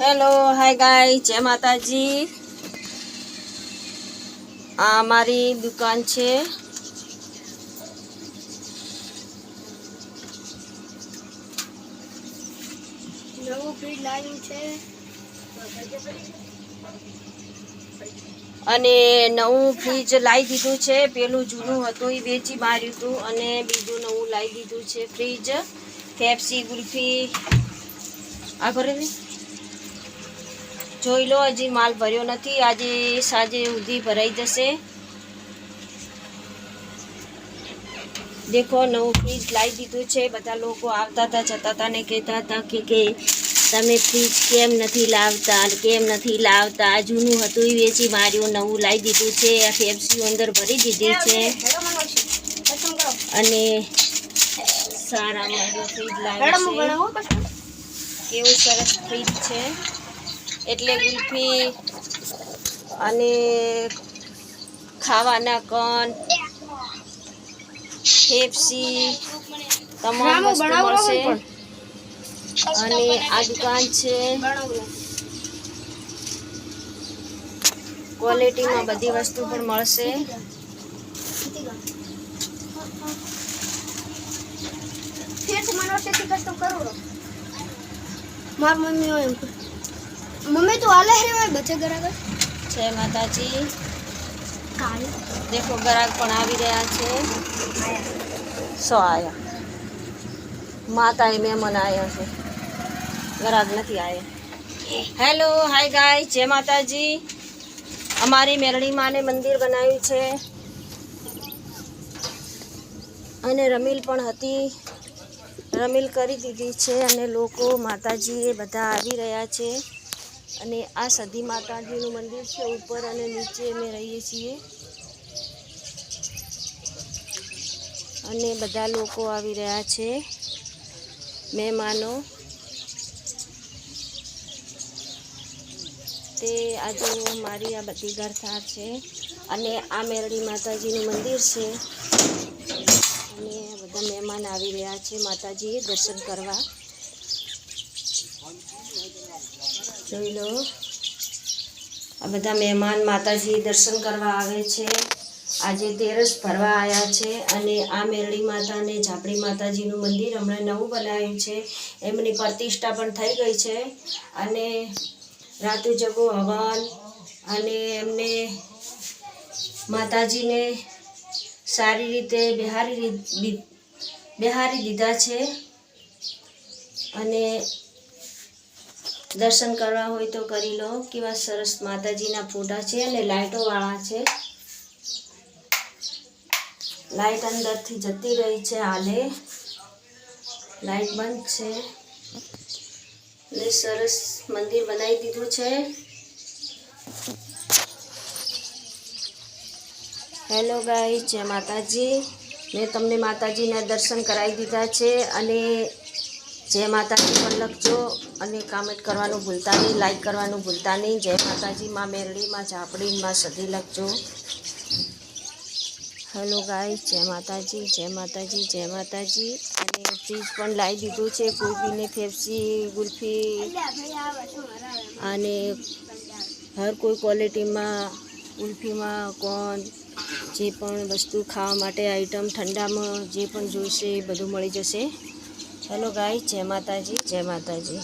Hello hi ગાય જય માતાજી. આ મારી દુકાન છે. અને નવું ફ્રીજ લાવી દીધું છે. પેલું જૂનું હતું એ વેચી માર્યું હતું અને બીજું નવું લાવી દીધું છે ફ્રીજ. પેપ્સી ગુલ્ફી આ કરે જોઈ લો, હજી માલ ભર્યો નથી. આજે સાંજે સુધી ભરાઈ જશે. દેખો, નવું ફ્રીજ લાવી દીધું છે. બધા લોકો આવતા હતા, જતા હતા ને કહેતા હતા કે કે તમે ફ્રીજ કેમ નથી લાવતા કેમ નથી લાવતા? જૂનું હતું, એ વેચી માર્યું, નવું લાવી દીધું છે. આ ફેફસી અંદર ભરી દીધી છે. અને સારા મારું ફ્રીજ લાવ્યું છે. કેવું સરસ ફ્રીજ છે. એટલે ગુલ્ફી અને ખાવાના કન ફેફસી તમામ વસ્તુ મળશે. અને આ દુકાન છે. ક્વોલિટીમાં બધી વસ્તુ પણ મળશે. મારી મમ્મી હોય એમ મમ્મી તું હાલે રે હોય બચે ગરાગર જય માતાજી. કાલે. દેખો ગ્રાહક પણ આવી રહ્યા છે. સો આયા. માતા એ મહેમાન આવ્યા છે. ગ્રાહક નથી આવ્યા હેલો હાય ગાય જય માતાજી. અમારી મેરણી માને મંદિર બનાવ્યું છે. અને રમીલ પણ હતી. રમીલ કરી દીધી છે અને લોકો માતાજી એ બધા આવી રહ્યા છે. અને આ સધી માતાજીનું મંદિર છે ઉપર અને નીચે અમે રહીએ છીએ. અને બધા લોકો આવી રહ્યા છે. મહેમાનો. તે આજે મારી આ બધી ઘરથાર છે અને આ મેરડી માતાજીનું મંદિર છે. અને બધા મહેમાન આવી રહ્યા છે માતાજીએ દર્શન કરવા. જોઈ લો. આ બધા મહેમાન માતાજી દર્શન કરવા આવે છે. આજે તેરસ ભરવા આવ્યા છે અને આ મેરડી માતા અને ઝાપડી માતાજીનું મંદિર હમણાં નવું બનાવ્યું છે. એમની પ્રતિષ્ઠા પણ થઈ ગઈ છે અને રાતુ જગો હવન અને એમને માતાજીને સારી રીતે બિહારી બિહારી દીધા છે અને દર્શન કરવા હોય તો કરી લો. કેવા સરસ માતાજીના ફોટા છે અને લાઇટોવાળા છે. લાઇટ અંદરથી જતી રહી છે હાલે. લાઇટ બંધ છે. ને સરસ મંદિર બનાવી દીધું છે. હેલો ગાઈ જય માતાજી. મેં તમને માતાજીના દર્શન કરાવી દીધા છે અને જય માતાજી પણ લખજો અને કામેન્ટ કરવાનું ભૂલતા નહીં લાઈક કરવાનું ભૂલતા નહીં. જય માતાજી, માં મેરડી, માં ઝાપડી, માં સધી લખજો. હેલો ગાય જય માતાજી જય માતાજી જય માતાજી. અને ફ્રીજ પણ લાવી દીધું છે, કોઈ બીને ફેફસી, ગુલ્ફી. અને હર કોઈ ક્વોલિટીમાં ગુલ્ફીમાં કોન જે પણ વસ્તુ ખાવા માટે આઈટમ ઠંડામાં જે પણ જોઈશે એ બધું મળી જશે. હેલો ગાય જય માતાજી જય માતાજી